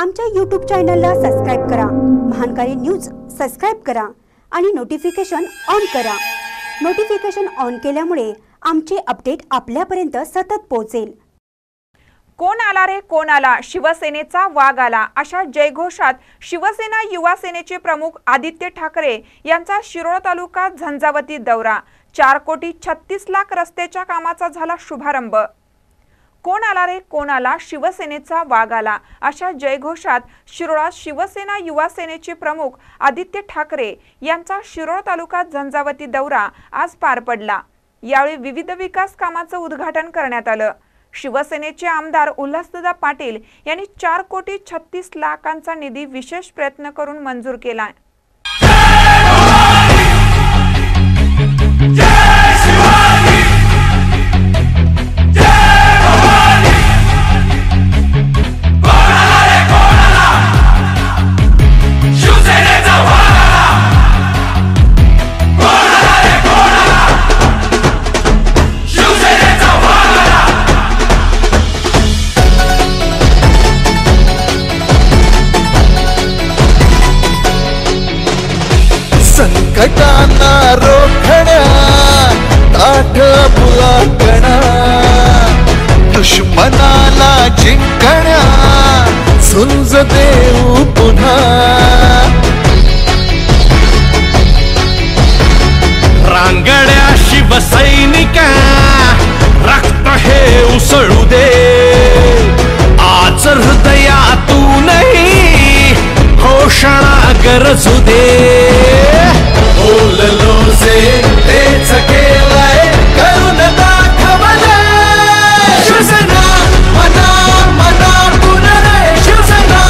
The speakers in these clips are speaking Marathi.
आमच्या यूट्यूब चॅनलला सबस्क्राईब करा. महानकारी न्यूज सबस्क्राईब करा आणि नोटिफिकेशन ऑन करा. नोटिफिकेशन ऑन केल्यामुळे आमचे अपडेट आपल्यापर्यंत सतत पोहोचेल. कोण आला रे? कोण आला? शिवसेनेचा वाघ आला. अशा जयघोषात शिवसेना युवा सेनेचे प्रमुख आदित्य ठाकरे यांचा शिरोळ तालुका झंझावती दौरा. चार कोटी छत्तीस लाख रस्त्याच्या कामाचा झाला शुभारंभ. कोण आला रे? कोण आला? शिवसेनेचा वाघ आला. अशा जयघोषात शिरोळात शिवसेना युवा सेनेचे प्रमुख आदित्य ठाकरे यांचा शिरोळ तालुका झंझावती दौरा आज पार पडला. यावेळी विविध विकास कामाचं उद्घाटन करण्यात आलं. शिवसेनेचे आमदार उल्हासदादा पाटील यांनी चार कोटी छत्तीस लाखांचा निधी विशेष प्रयत्न करून मंजूर केला. घटांना रोखण्या ताठ बुलाकणा दुश्मनाला जिंकण्या सुंज देऊ पुन्हा. रांगड्या शिवसैनिका रक्त हे उसळू दे. आज हृदयातूनही घोषणा गरजू दे. बोललो तेच केलंय करून दाखवलंय शिवसेना मना मनातून रे। शिवसेना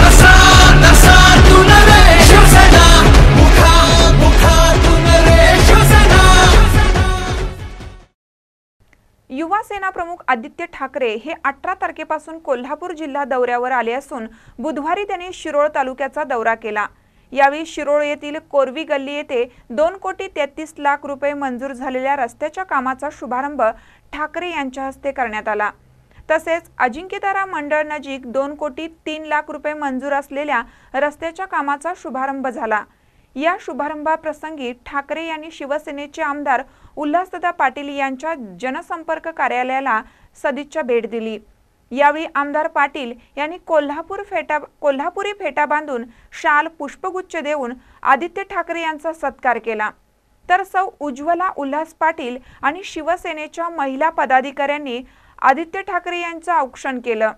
नसा नसा तुन रे। शिवसेना मुखा मुखा तुन रे। शिवसेना। युवा सेना प्रमुख आदित्य ठाकरे हे अठरा तारखेपासून कोल्हापूर जिल्हा दौऱ्यावर आले असून बुधवारी त्यांनी शिरोळ तालुक्याचा दौरा केला. यावेळी शिरोळ येथील कोरवी गल्ली येथे दोन कोटी तेहतीस लाख रुपये मंजूर झालेल्या रस्त्याच्या कामाचा शुभारंभ ठाकरे यांच्या हस्ते करण्यात आला. तसेच अजिंक्यतारा मंडळ नजीक दोन कोटी तीन लाख रुपये मंजूर असलेल्या रस्त्याच्या कामाचा शुभारंभ झाला. या शुभारंभाप्रसंगी ठाकरे यांनी शिवसेनेचे आमदार उल्हासदादा पाटील यांच्या जनसंपर्क कार्यालयाला सदिच्छा भेट दिली. यावेळी आमदार पाटील यांनी कोल्हापूर फेटा कोल्हापुरी फेटा बांधून शाल पुष्पगुच्छ देऊन आदित्य ठाकरे यांचा सत्कार केला. तर सौ उज्ज्वला उल्हास पाटील आणि शिवसेनेच्या महिला पदाधिकाऱ्यांनी आदित्य ठाकरे यांचं औक्षण केलं.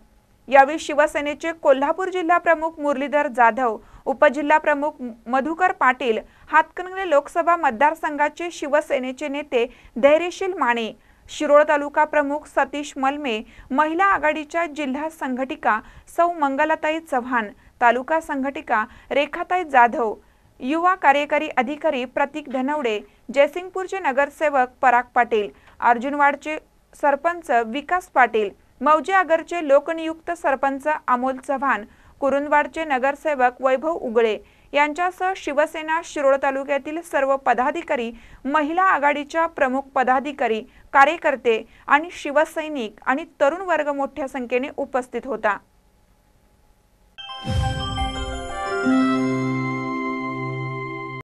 यावेळी शिवसेनेचे कोल्हापूर जिल्हा प्रमुख मुरलीधर जाधव उपजिल्हा प्रमुख मधुकर पाटील हातकणंगले लोकसभा मतदारसंघाचे शिवसेनेचे नेते धैर्यशील माने शिरोळ तालुका प्रमुख सतीश मलमे महिला आघाडीच्या जिल्हा संघटिका सौ मंगलाताई चव्हाण तालुका संघटिका रेखाताई जाधव युवा कार्यकारी अधिकारी प्रतीक धनवडे जयसिंगपूरचे नगरसेवक पराग पाटील अर्जुनवाडचे सरपंच विकास पाटील मौजे आगरचे लोकनियुक्त सरपंच अमोल चव्हाण कुरुंदवाडचे नगरसेवक वैभव उगळे यांच्यासह शिवसेना शिरोळ तालुक्यातील सर्व पदाधिकारी महिला आघाडीच्या प्रमुख पदाधिकारी कार्यकर्ते आणि शिवसैनिक आणि तरुण वर्ग मोठ्या संख्येने उपस्थित होता.